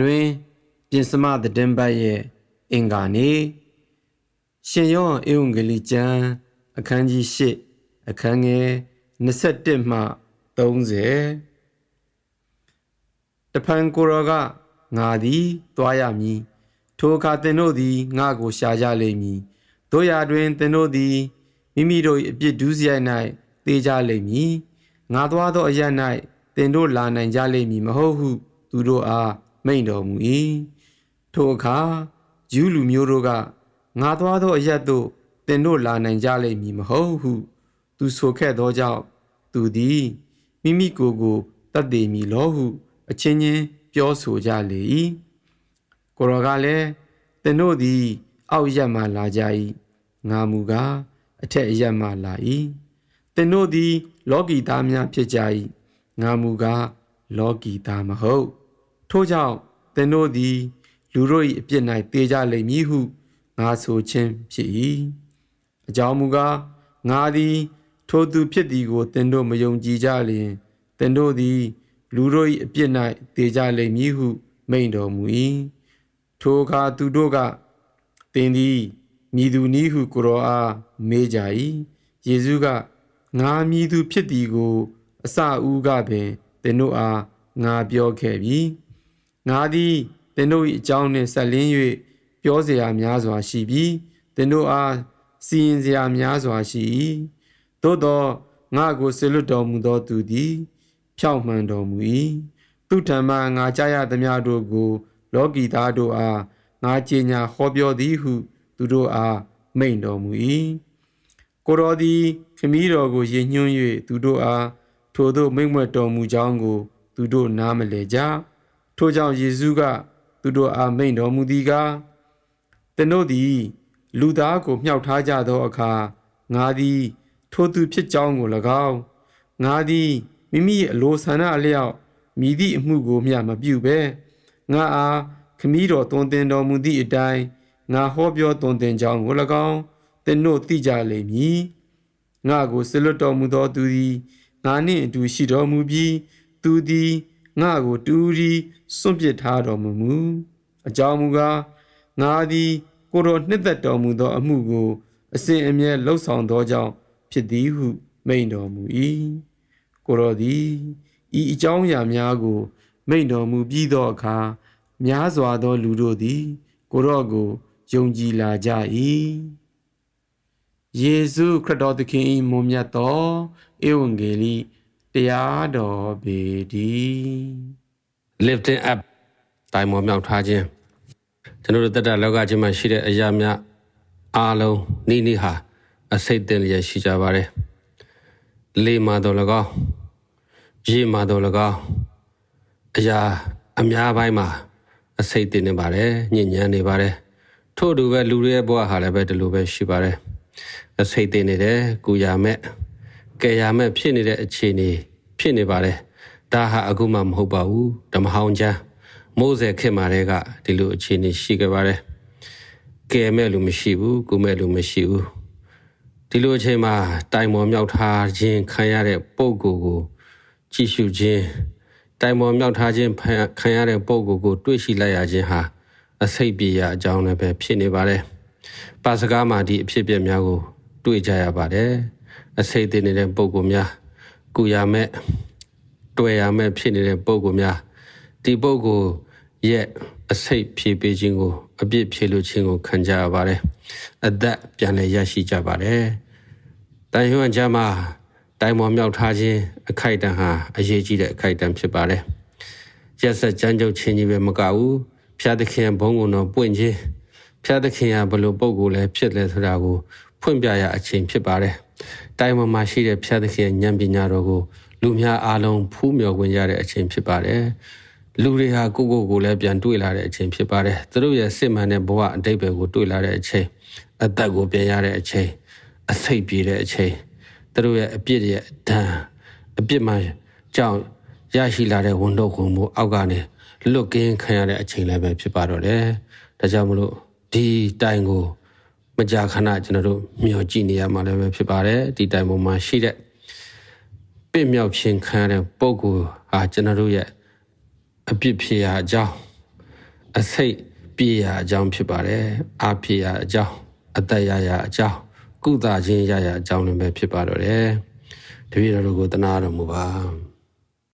တွင် ပြင်စမသတင်းပတ်ရဲ့အင်္ဂါနေ့ရှင်ယောဟန်ဧဝံဂေလိကျမ်းအခန်းကြီး၈အခန်းငယ်21မှ30တဖန်ကိုရောကငါသည်သွားရမည်ထိုအခါသင်တို့သည်ငါကိုရှာကြလိမ့်မည်တို့ရာတွင်သင်တို့သည်မိမိတို့၏အပြစ်ဒုစရိုက်၌တေးကြလိမ့်မည်ငါသွားသောအရ၌သင်တို့လာနိုင်ကြလိမ့်မည်မဟုတ်ဟု သူတို့အား မိန့်တော်မူ၏ထိုအခါဂျူးလူမျိုးတို့ကငါသွားသောအရက်သို့သင်တို့လာနိုင်ကြလိမ့်မည်မဟုတ်ဟု သူဆိုခဲ့သောကြောင့်သူသည်မိမိကိုယ်ကိုတတ်သိမည်လောဟုအချင်းချင်းပြောဆိုကြလေ၏ကိုရောကလည်းသင်တို့သည်အောက်ရက်မှလာကြ၏ငါမူကားအထက်အရက်မှလာ၏သင်တို့သည် လောကီသားများဖြစ်ကြ၏ငါမူကားလောကီသားမဟုတ် ထို့ကြောင့်သင်တို့သည် လူတို့၏အပြစ်၌တေကြလိမ့်မည်ဟုငါဆိုခြင်းဖြစ်၏အကြောင်းမူကားငါသည် ထိုသူဖြစ်သည်ကိုသင်တို့မယုံကြည်ကြလျင်သင်တို့သည် လူတို့၏အပြစ်၌တေကြလိမ့်မည်ဟု မိန့်တော်မူ၏ထိုအခါသူတို့ကသင်သည်မြည်သူနည်းဟုကိုရောအားမေးကြ၏ယေရှုကငါမြည်သူဖြစ်သည်ကို အစအဦးကပင်သင်တို့အားငါပြောခဲ့ပြီ ငါသည်သင်တို့၏အကြောင်းနှင့်ဆက်လင်း၍ပြောเสียများစွာရှိပြီးသင်တို့အားစီရင်เสียများစွာရှိ၏သို့သောငါကိုဆေလွတ်တော်မူသောသူသည် ဖြောင့်မှန်တော်မူ၏သူထံမှငါကြားရသမျှတို့ကို လောကီသားတို့အားငါကြေညာဟောပြောသည်ဟု သူတို့အားမိန့်တော်မူ၏ကိုတော်သည်ခမည်းတော်ကိုယဉ်ညွှန်း၍သူတို့အားထိုသို့မိန့်မွက်တော်မူကြောင်းကို သူတို့နားမလည်ကြ ထို့ကြောင့်ယေရှုက သူတို့အားမိန့်တော်မူသည်ကားသင်တို့သည် လူသားကိုမြှောက်ထားကြသောအခါငါသည် ထိုသူဖြစ်ကြောင်းကို၎င်းငါသည်မိမိအလိုဆန္ဒအလျောက်မြည်သည့်အမှုကိုမျှမပြုဘဲငါအားခမည်းတော်တွင်တင်တော်မူသည့်အတိုင်းငါဟောပြောတွင်တင်ကြောင်းကို၎င်းသင်တို့သိကြလိမ့်မည်ငါကိုဆလွတ်တော်မူသောသူသည်ငါနှင့်အတူရှိတော်မူပြီးသူသည် ငါကိုတူရီစွန့်ပစ်ထားတော်မူမူအကြောင်းမူကားငါသည် ကိုတော်နှစ်သက်တော်မူသောအမှုကို အစဉ်အမြဲလှုပ်ဆောင်သောကြောင့်ဖြစ်သည်ဟု မိန့်တော်မူ၏ကိုတော်သည်ဤအကြောင်းအရာများကို မိန့်တော်မူပြီးသောအခါများစွာသောလူတို့သည် ကိုတော်ကိုယုံကြည်လာကြ၏ယေရှုခရစ်တော်သခင်၏မွန်မြတ်သောဧဝံဂေလိ တရားတော်ပေတည်း lifting up တိုင်မော်မြောက်ထားခြင်းကျွန်တော်တို့တက်တာလောကချင်းမှာရှိတဲ့အရာများအားလုံးနိနိဟာအစိတ်တင်လျက်ရှိကြပါတယ်လေမာတော်၎င်းရေမာတော်၎င်းအရာအများပိုင်းမှာအစိတ်တင်နေပါတယ်ညဉ့်ညမ်းနေပါတယ်ထို့အတူပဲလူတွေရဲ့ဘဝဟာလည်းပဲဒီလိုပဲရှိပါတယ်အစိတ်တင်နေတယ်ကုရမဲ့ ကယ်ရမဲ့ဖြစ်နေတဲ့အခြေအနေဖြစ်နေပါတယ်ဒါဟာအခုမှမဟုတ်ပါဘူးဓမ္မဟောင်းချမ်းမိုးစေခေတ်မှာတည်းကဒီလိုအခြေအနေရှိခဲ့ပါတယ်ကယ်မဲ့လူမရှိဘူးကုမဲ့လူမရှိဘူးဒီလိုအချိန်မှာတိုင်မော်မြောက်ထားခြင်းခံရတဲ့ပုံကိုယ်ကိုကြည့်ရှုခြင်းတိုင်မော်မြောက်ထားခြင်းခံရတဲ့ပုံကိုယ်ကိုတွေ့ရှိလိုက်ရခြင်းဟာအစိတ်ပြေရအကြောင်းလည်းပဲဖြစ်နေပါတယ်ပါစကားမှာဒီအဖြစ်အပျက်များကို တွေ့ကြရပါတယ် အစိတ်တင်နေတဲ့ပုံကိုယ်များကုရမဲ့တွေ့ရမဲ့ဖြစ်နေတဲ့ပုံကိုယ်များဒီပုံကိုရဲ့အစိတ်ဖြေပေးခြင်းကိုအပြစ်ဖြေလို့ခြင်းကိုခံကြရပါတယ်အသက်ပြန်လည်ရရှိကြပါတယ်တန်ရွှန်ကြမှာတိုင်မော်မြောက်ထားခြင်းအခိုက်အတန့်ဟာအရေးကြီးတဲ့အခိုက်အတန့်ဖြစ်ပါတယ်ရက်ဆက်ကြမ်းကြုတ်ခြင်းကြီးပဲမကဘူးဖျားသခင်ဘုံကုံတော်ပွင့်ခြင်းဖျားသခင်ကဘလို့ပုံကိုလဲဖြစ်လဲဆိုတာကိုဖွင့်ပြရအချိန်ဖြစ်ပါတယ် တိုင်မော်မှာရှိတဲ့ဖျားသခင်ဉာဏ်ပညာတော်ကိုလူများအားလုံးဖူးမြော်ခွင့်ရတဲ့အချိန်ဖြစ်ပါတယ်လူတွေဟာကိုကိုကိုလည်းပြန်တွေ့လာတဲ့အချိန်ဖြစ်ပါတယ်သူတို့ရဲ့စစ်မှန်တဲ့ဘဝအတိတ်ပဲကိုတွေ့လာတဲ့အချိန်အသက်ကိုပြန်ရတဲ့အချိန်အစိတ်ပြေတဲ့အချိန်သူတို့ရဲ့အပြစ်ရဲ့ဒဏ်အပြစ်မှကြောင့်ရရှိလာတဲ့ဝန်တော့ခုံမှုအောက်ကနေလွတ်ကင်းခံရတဲ့အချိန်လည်းပဲဖြစ်ပါတော့တယ်ဒါကြောင့်မလို့ဒီတိုင်ကို မကြာခဏကျွန်တော်တို့မျှော်ကြည့်နေရမှာလည်းပဲဖြစ်ပါတယ်ဒီတိုင်ပေါ်မှာရှိတဲ့ပြင့်မြောက်ခြင်းခံရတဲ့ပုံကိုဟာကျွန်တော်တို့ရဲ့အပြစ်ဖြစ်ရာအကြောင်းအစိတ်ပြေရာအကြောင်းဖြစ်ပါတယ်အာပြေရာအကြောင်းအသက်ရရာအကြောင်းကုသခြင်းရရာအကြောင်းလည်းပဲဖြစ်ပါတော့တယ်တပည့်တော်တို့ကိုတနာတော်မူပါ